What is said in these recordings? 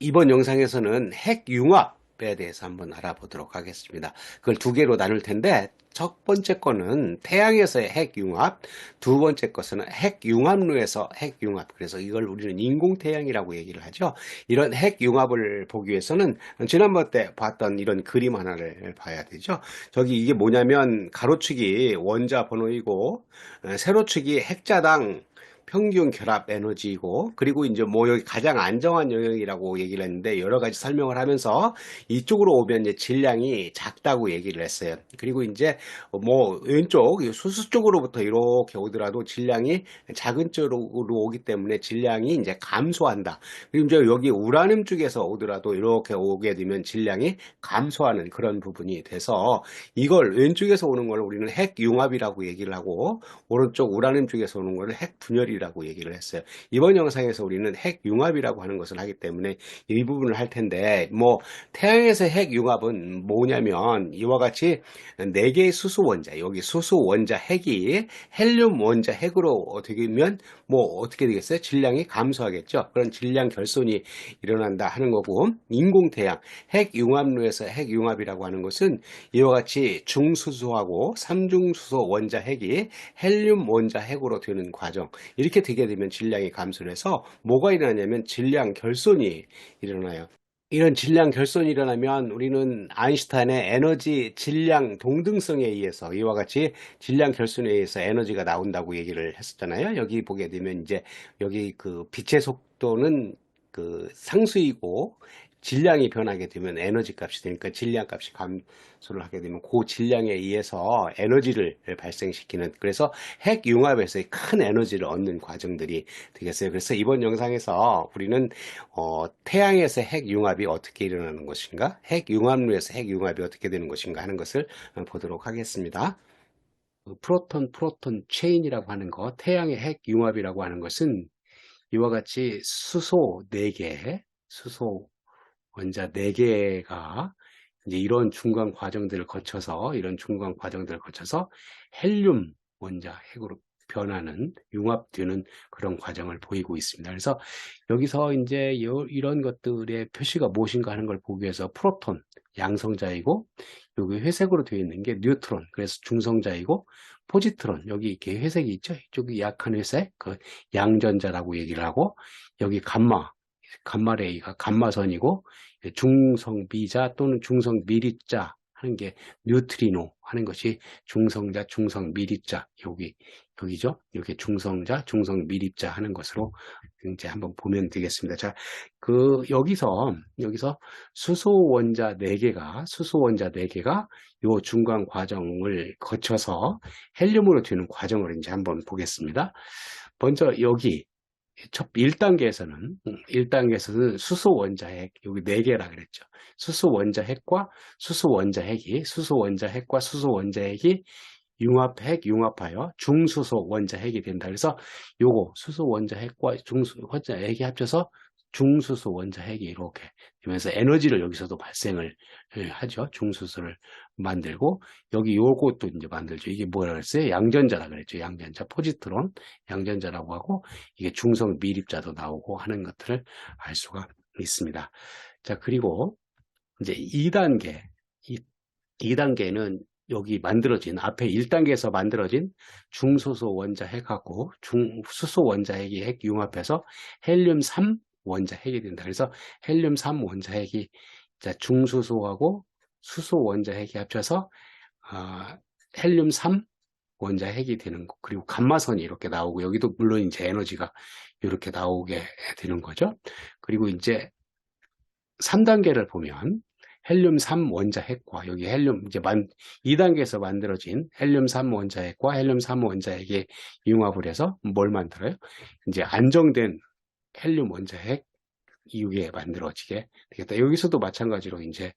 이번 영상에서는 핵융합에 대해서 한번 알아보도록 하겠습니다. 그걸 두 개로 나눌 텐데 첫 번째 거는 태양에서의 핵융합, 두 번째 것은 핵융합로에서 핵융합. 그래서 이걸 우리는 인공태양이라고 얘기를 하죠. 이런 핵융합을 보기 위해서는 지난번 때 봤던 이런 그림 하나를 봐야 되죠. 저기 이게 뭐냐면 가로축이 원자 번호이고 어, 세로축이 핵자당 평균 결합 에너지이고 그리고 이제 뭐 여기 가장 안정한 영역이라고 얘기를 했는데 여러 가지 설명을 하면서 이쪽으로 오면 이제 질량이 작다고 얘기를 했어요. 그리고 이제 뭐 왼쪽 수수 쪽으로부터 이렇게 오더라도 질량이 작은 쪽으로 오기 때문에 질량이 이제 감소한다. 그리고 이제 여기 우라늄 쪽에서 오더라도 이렇게 오게 되면 질량이 감소하는 그런 부분이 돼서 이걸 왼쪽에서 오는 걸 우리는 핵융합이라고 얘기를 하고 오른쪽 우라늄 쪽에서 오는 걸 핵분열이 융합이라고 얘기를 했어요. 이번 영상에서 우리는 핵 융합이라고 하는 것을 하기 때문에 이 부분을 할 텐데 뭐 태양에서 핵 융합은 뭐냐면 이와 같이 네 개의 수소 원자 여기 수소 원자 핵이 헬륨 원자 핵으로 되면 뭐 어떻게 되겠어요? 질량이 감소하겠죠. 그런 질량 결손이 일어난다 하는 거고 인공 태양 핵 융합로에서 핵 융합이라고 하는 것은 이와 같이 중수소하고 삼중수소 원자 핵이 헬륨 원자 핵으로 되는 과정 이 렇게 되게 되면 질량이 감소를 해서 뭐가 일어나냐면 질량 결손이 일어나요. 이런 질량 결손이 일어나면 우리는 아인슈타인의 에너지 질량 동등성에 의해서 이와 같이 질량 결손에 의해서 에너지가 나온다고 얘기를 했었잖아요. 여기 보게 되면 이제 여기 그 빛의 속도는 그 상수이고 질량이 변하게 되면 에너지 값이 되니까 질량 값이 감소를 하게 되면 그 질량에 의해서 에너지를 발생시키는 그래서 핵 융합에서의 큰 에너지를 얻는 과정들이 되겠어요. 그래서 이번 영상에서 우리는 어, 태양에서 핵 융합이 어떻게 일어나는 것인가 핵 융합로에서 핵 융합이 어떻게 되는 것인가 하는 것을 보도록 하겠습니다. 그 프로톤 프로톤 체인이라고 하는 것 태양의 핵 융합이라고 하는 것은 이와 같이 수소 4개 수소 원자 4개가 이제 이런 중간 과정들을 거쳐서 이런 중간 과정들을 거쳐서 헬륨 원자 핵으로 변하는 융합되는 그런 과정을 보이고 있습니다. 그래서 여기서 이제 이런 것들의 표시가 무엇인가 하는 걸 보기 위해서 프로톤 양성자이고 여기 회색으로 되어 있는 게 뉴트론 그래서 중성자이고 포지트론 여기 이렇게 회색이 있죠. 이쪽이 약한 회색 그 양전자라고 얘기를 하고 여기 감마 감마레이가 감마선이고 중성비자 또는 중성미리자 하는 게 뉴트리노 하는 것이 중성자, 중성미립자 여기 여기죠. 이게 중성자, 중성미립자 하는 것으로 이제 한번 보면 되겠습니다. 자, 그 여기서 여기서 수소 원자 4개가 수소 원자 4개가 요 중간 과정을 거쳐서 헬륨으로 되는 과정을 이제 한번 보겠습니다. 먼저 여기 첫 1단계에서는 1단계에서는 음, 수소 원자핵 여기 4개라 그랬죠. 수소 원자핵과 수소 원자핵이 수소 원자핵과 수소 원자핵이 융합핵 융합하여 중수소 원자핵이 된다. 그래서 요거 수소 원자핵과 중수 원자핵이 합쳐서 중수소 원자 핵이 이렇게 되면서 에너지를 여기서도 발생을 예, 하죠. 중수소를 만들고 여기 요것도 이제 만들죠. 이게 뭐라 그랬어요? 양전자라 그랬죠. 양전자 포지트론 양전자라고 하고 이게 중성 미립자도 나오고 하는 것들을 알 수가 있습니다. 자 그리고 이제 2단계 2, 2단계는 여기 만들어진 앞에 1단계에서 만들어진 중소소 원자 핵하고 중수소 원자 핵이 핵 융합해서 헬륨 3 원자 핵이 된다. 그래서 헬륨 3 원자 핵이 중수소하고 수소 원자 핵이 합쳐서 어, 헬륨 3 원자 핵이 되는 거 그리고 감마선이 이렇게 나오고 여기도 물론 이제 에너지가 이렇게 나오게 되는 거죠. 그리고 이제 3단계를 보면 헬륨 3 원자 핵과 여기 헬륨 이제 만 2단계에서 만들어진 헬륨 3 원자 핵과 헬륨 3 원자핵이 융합을 해서 뭘 만들어요? 이제 안정된 헬륨 원자핵 이후에 만들어지게 되겠다. 여기서도 마찬가지로 이제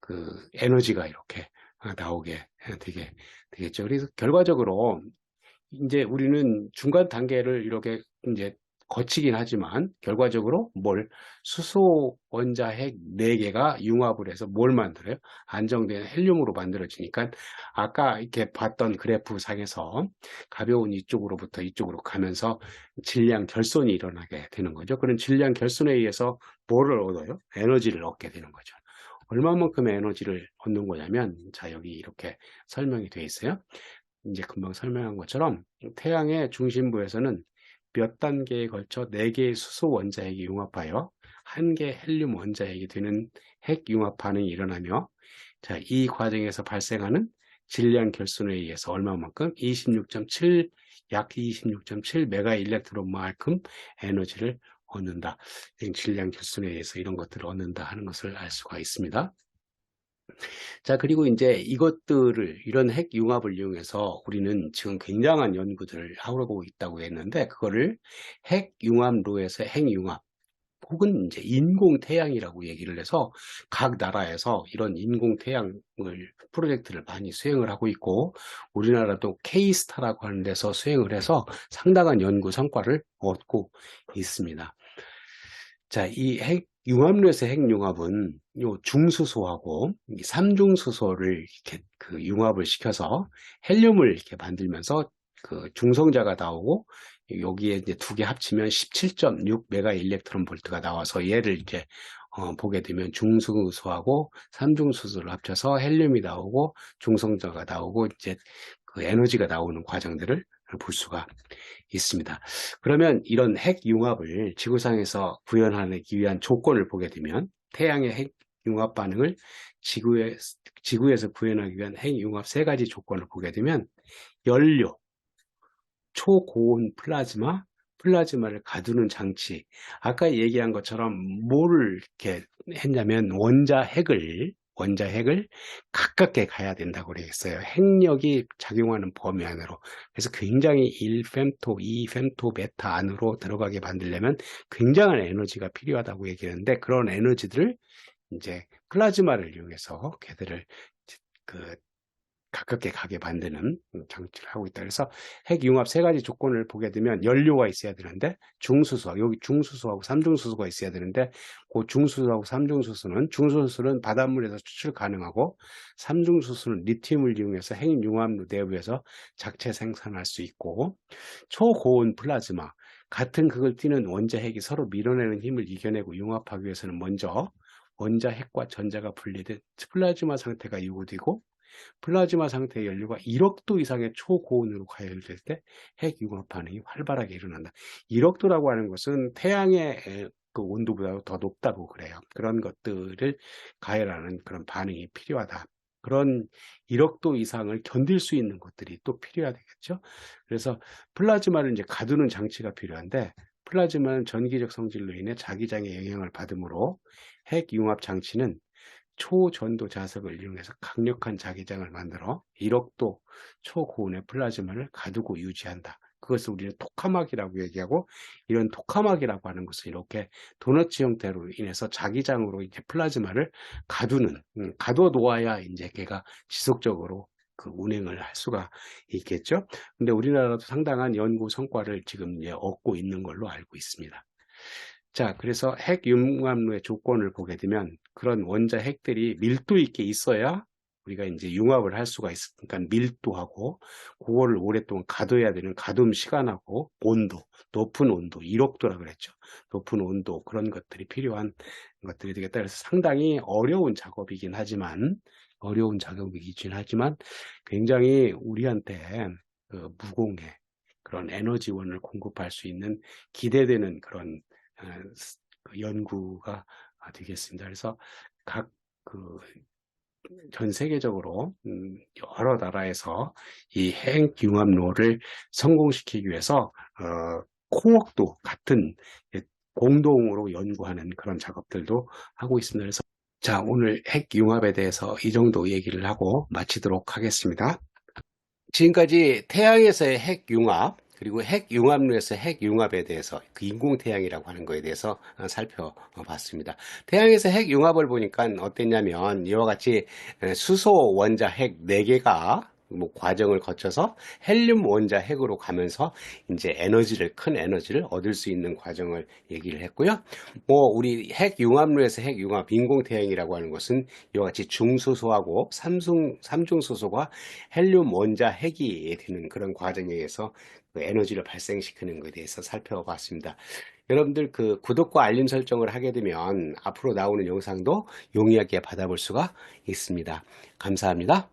그 에너지가 이렇게 나오게 되게 되겠죠. 그래서 결과적으로 이제 우리는 중간 단계를 이렇게 이제 거치긴 하지만 결과적으로 뭘 수소 원자핵 4개가 융합을 해서 뭘 만들어요? 안정된 헬륨으로 만들어지니까 아까 이렇게 봤던 그래프 상에서 가벼운 이쪽으로부터 이쪽으로 가면서 질량 결손이 일어나게 되는 거죠. 그런 질량 결손에 의해서 뭐를 얻어요? 에너지를 얻게 되는 거죠. 얼마만큼의 에너지를 얻는 거냐면, 자, 여기 이렇게 설명이 되어 있어요. 이제 금방 설명한 것처럼 태양의 중심부에서는 몇 단계에 걸쳐 4개의 수소 원자핵이 융합하여 한개 헬륨 원자핵이 되는 핵 융합 반응이 일어나며 자, 이 과정에서 발생하는 질량 결손에 의해서 얼마만큼 26.7 약 26.7 메가 일렉트론만큼 에너지를 얻는다. 질량 결손에 의해서 이런 것들을 얻는다 하는 것을 알 수가 있습니다. 자, 그리고 이제 이것들을, 이런 핵 융합을 이용해서 우리는 지금 굉장한 연구들을 하고 있다고 했는데, 그거를 핵 융합로에서 핵 융합, 혹은 이제 인공 태양이라고 얘기를 해서 각 나라에서 이런 인공 태양을 프로젝트를 많이 수행을 하고 있고 우리나라도 K스타라고 하는 데서 수행을 해서 상당한 연구 성과를 얻고 있습니다. 자, 이 핵 융합로에서 핵융합은 요 중수소하고 이 삼중수소를 이렇게 그 융합을 시켜서 헬륨을 이렇게 만들면서 그 중성자가 나오고 여기에 이제 두 개 합치면 17.6 메가 일렉트론 볼트가 나와서 얘를 이제 어, 보게 되면 중수소하고 삼중수소를 합쳐서 헬륨이 나오고 중성자가 나오고 이제 그 에너지가 나오는 과정들을 볼 수가 있습니다. 그러면 이런 핵 융합을 지구상에서 구현하기 위한 조건을 보게 되면 태양의 핵 융합 반응을 지구에, 지구에서 구현하기 위한 핵 융합 세 가지 조건을 보게 되면 연료, 초고온 플라즈마, 플라즈마를 가두는 장치. 아까 얘기한 것처럼 뭐를 이렇게 했냐면 원자 핵을 원자 핵을 가깝게 가야 된다고 그랬어요. 핵력이 작용하는 범위 안으로. 그래서 굉장히 1fem토, 2fem토 베타 안으로 들어가게 만들려면 굉장한 에너지가 필요하다고 얘기하는데 그런 에너지들을 이제 플라즈마를 이용해서 걔들을 그 가깝게 가게 만드는 장치를 하고 있다. 그래서 핵 융합 세 가지 조건을 보게 되면 연료가 있어야 되는데 중수소, 여기 중수소하고 삼중수소가 있어야 되는데 그 중수소하고 삼중수소는 중수소는 바닷물에서 추출 가능하고 삼중수소는 리튬을 이용해서 핵 융합 내부에서 작체 생산할 수 있고 초고온 플라즈마 같은 극을 띠는 원자 핵이 서로 밀어내는 힘을 이겨내고 융합하기 위해서는 먼저 원자 핵과 전자가 분리된 플라즈마 상태가 요구되고 플라즈마 상태의 연료가 1억 도 이상의 초고온으로 가열될 때 핵융합 반응이 활발하게 일어난다. 1억 도라고 하는 것은 태양의 그 온도보다 더 높다고 그래요. 그런 것들을 가열하는 그런 반응이 필요하다. 그런 1억 도 이상을 견딜 수 있는 것들이 또 필요하겠죠. 그래서 플라즈마를 이제 가두는 장치가 필요한데 플라즈마는 전기적 성질로 인해 자기장에 영향을 받으므로 핵융합 장치는 초전도 자석을 이용해서 강력한 자기장을 만들어 1억도 초고온의 플라즈마를 가두고 유지한다. 그것을 우리는 토카막이라고 얘기하고 이런 토카막이라고 하는 것은 이렇게 도너츠 형태로 인해서 자기장으로 이제 플라즈마를 가두는 음, 가둬 놓아야 이제 걔가 지속적으로 그 운행을 할 수가 있겠죠. 근데 우리나라도 상당한 연구 성과를 지금 이제 얻고 있는 걸로 알고 있습니다. 자, 그래서 핵 융합로의 조건을 보게 되면 그런 원자 핵들이 밀도 있게 있어야 우리가 이제 융합을 할 수가 있으니까 밀도하고 그거를 오랫동안 가둬야 되는 가둠 시간하고 온도, 높은 온도, 1억도라 그랬죠. 높은 온도 그런 것들이 필요한 것들이 되겠다. 그래서 상당히 어려운 작업이긴 하지만 어려운 작업이긴 하지만 굉장히 우리한테 그 무공해 그런 에너지원을 공급할 수 있는 기대되는 그런 어, 그 연구가 되겠습니다. 그래서 각 그 전 세계적으로 음, 여러 나라에서 이 핵융합로를 성공시키기 위해서 어, 코옥도 같은 공동으로 연구하는 그런 작업들도 하고 있습니다. 그래서 자 오늘 핵융합에 대해서 이 정도 얘기를 하고 마치도록 하겠습니다. 지금까지 태양에서의 핵융합 그리고 핵융합로에서 핵융합에 대해서 그 인공태양이라고 하는 거에 대해서 어, 살펴봤습니다. 태양에서 핵융합을 보니까 어땠냐면 이와 같이 수소 원자 핵 4개가 뭐 과정을 거쳐서 헬륨 원자 핵으로 가면서 이제 에너지를 큰 에너지를 얻을 수 있는 과정을 얘기를 했고요. 뭐 우리 핵 융합로에서 핵 융합 인공 태양이라고 하는 것은 이와 같이 중수소하고 삼중 삼중수소가 헬륨 원자 핵이 되는 그런 과정에 의해서 그 에너지를 발생시키는 것에 대해서 살펴봤습니다. 여러분들 그 구독과 알림 설정을 하게 되면 앞으로 나오는 영상도 용이하게 받아볼 수가 있습니다. 감사합니다.